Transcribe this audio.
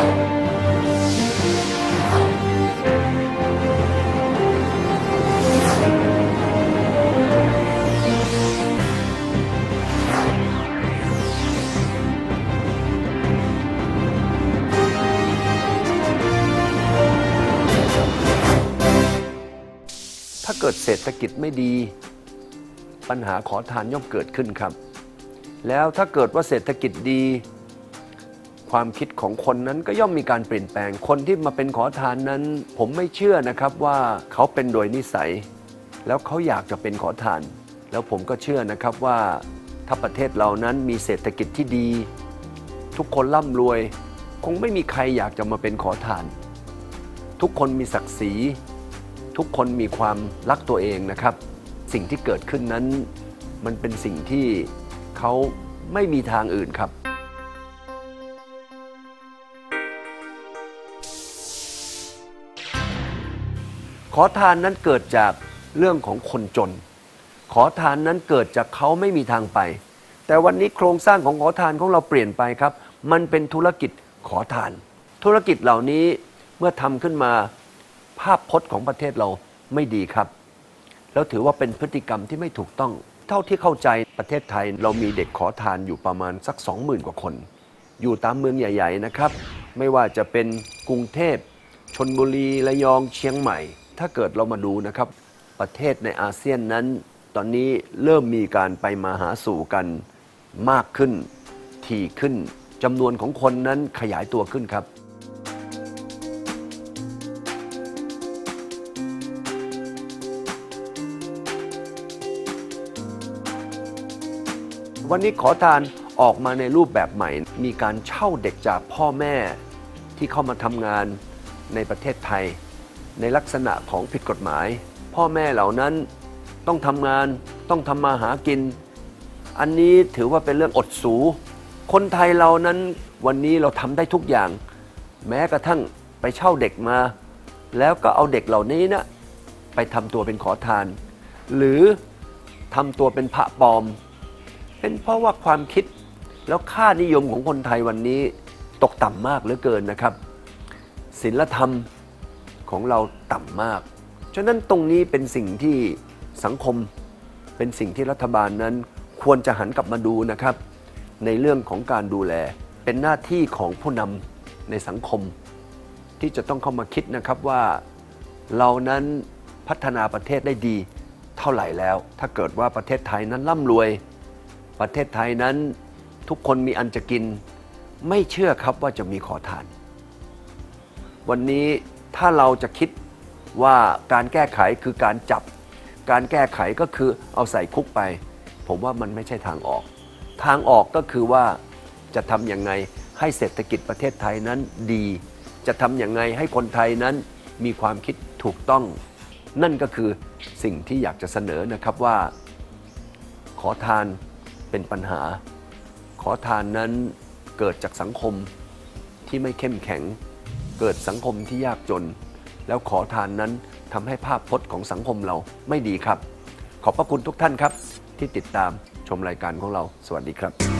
ถ้าเกิดเศรษฐกิจไม่ดี ปัญหาขอทานย่อมเกิดขึ้นครับ แล้วถ้าเกิดว่าเศรษฐกิจดี ความคิดของคนนั้นก็ย่อมมีการเปลี่ยนแปลงคนที่มาเป็นขอทานนั้น ผมไม่เชื่อนะครับว่าเขาเป็นโดยนิสัย แล้วเขาอยากจะเป็นขอทาน แล้วผมก็เชื่อนะครับว่าถ้าประเทศเรานั้นมีเศรษฐกิจที่ดี ทุกคนร่ำรวย คงไม่มีใครอยากจะมาเป็นขอทาน ทุกคนมีศักดิ์ศรี ทุกคนมีความรักตัวเองนะครับ สิ่งที่เกิดขึ้นนั้น มันเป็นสิ่งที่เขาไม่มีทางอื่นครับ ขอทานนั้นเกิดจากเรื่องของคนจน ขอทานนั้นเกิดจากเขาไม่มีทางไป แต่วันนี้โครงสร้างของขอทานของเราเปลี่ยนไปครับ มันเป็นธุรกิจขอทาน ธุรกิจเหล่านี้เมื่อทำขึ้นมาภาพพจน์ของประเทศเราไม่ดีครับ แล้วถือว่าเป็นพฤติกรรมที่ไม่ถูกต้อง เท่าที่เข้าใจประเทศไทยเรามีเด็กขอทานอยู่ประมาณสัก 20,000 กว่าคน อยู่ตามเมืองใหญ่ ๆ นะครับ ไม่ว่าจะเป็นกรุงเทพชนบุรีระยองเชียงใหม่ ถ้าเกิดเรามาดูนะครับ ประเทศในอาเซียนนั้น ตอนนี้เริ่มมีการไปมาหาสู่กันมากขึ้น ถี่ขึ้นจำนวนของคนนั้นขยายตัวขึ้นครับวันนี้ขอทานออกมาในรูปแบบใหม่ มีการเช่าเด็กจากพ่อแม่ที่เข้ามาทำงานในประเทศไทย ในลักษณะของผิดกฎหมาย พ่อแม่เหล่านั้นต้องทำงานต้องทำมาหากิน อันนี้ถือว่าเป็นเรื่องอดสู คนไทยเรานั้นวันนี้เราทำได้ทุกอย่าง แม้กระทั่งไปเช่าเด็กมา แล้วก็เอาเด็กเหล่านี้นะไปทำตัวเป็นขอทาน หรือทำตัวเป็นพระปลอม เป็นเพราะว่าความคิดแล้วค่านิยมของคนไทยวันนี้ตกต่ำมากเหลือเกินนะครับศีลธรรม ของเราต่ำมาก ฉะนั้นตรงนี้เป็นสิ่งที่สังคมเป็นสิ่งที่รัฐบาลนั้นควรจะหันกลับมาดูนะครับ ในเรื่องของการดูแล เป็นหน้าที่ของผู้นำในสังคม ที่จะต้องเข้ามาคิดนะครับว่าเรานั้นพัฒนาประเทศได้ดีเท่าไหร่แล้ว ถ้าเกิดว่าประเทศไทยนั้นร่ำรวย ประเทศไทยนั้นทุกคนมีอันจะกิน ไม่เชื่อครับว่าจะมีขอทาน วันนี้ ถ้าเราจะคิดว่าการแก้ไขคือการจับ การแก้ไขก็คือเอาใส่คุกไป ผมว่ามันไม่ใช่ทางออก ทางออกก็คือว่าจะทำยังไงให้เศรษฐกิจประเทศไทยนั้นดี จะทำยังไงให้คนไทยนั้นมีความคิดถูกต้อง นั่นก็คือสิ่งที่อยากจะเสนอนะครับว่า ขอทานเป็นปัญหา ขอทานนั้นเกิดจากสังคมที่ไม่เข้มแข็ง เกิดสังคมที่ยากจน แล้วขอทานนั้นทำให้ภาพพจน์ของสังคมเราไม่ดีครับ ขอบพระคุณทุกท่านครับ ที่ติดตามชมรายการของเรา สวัสดีครับ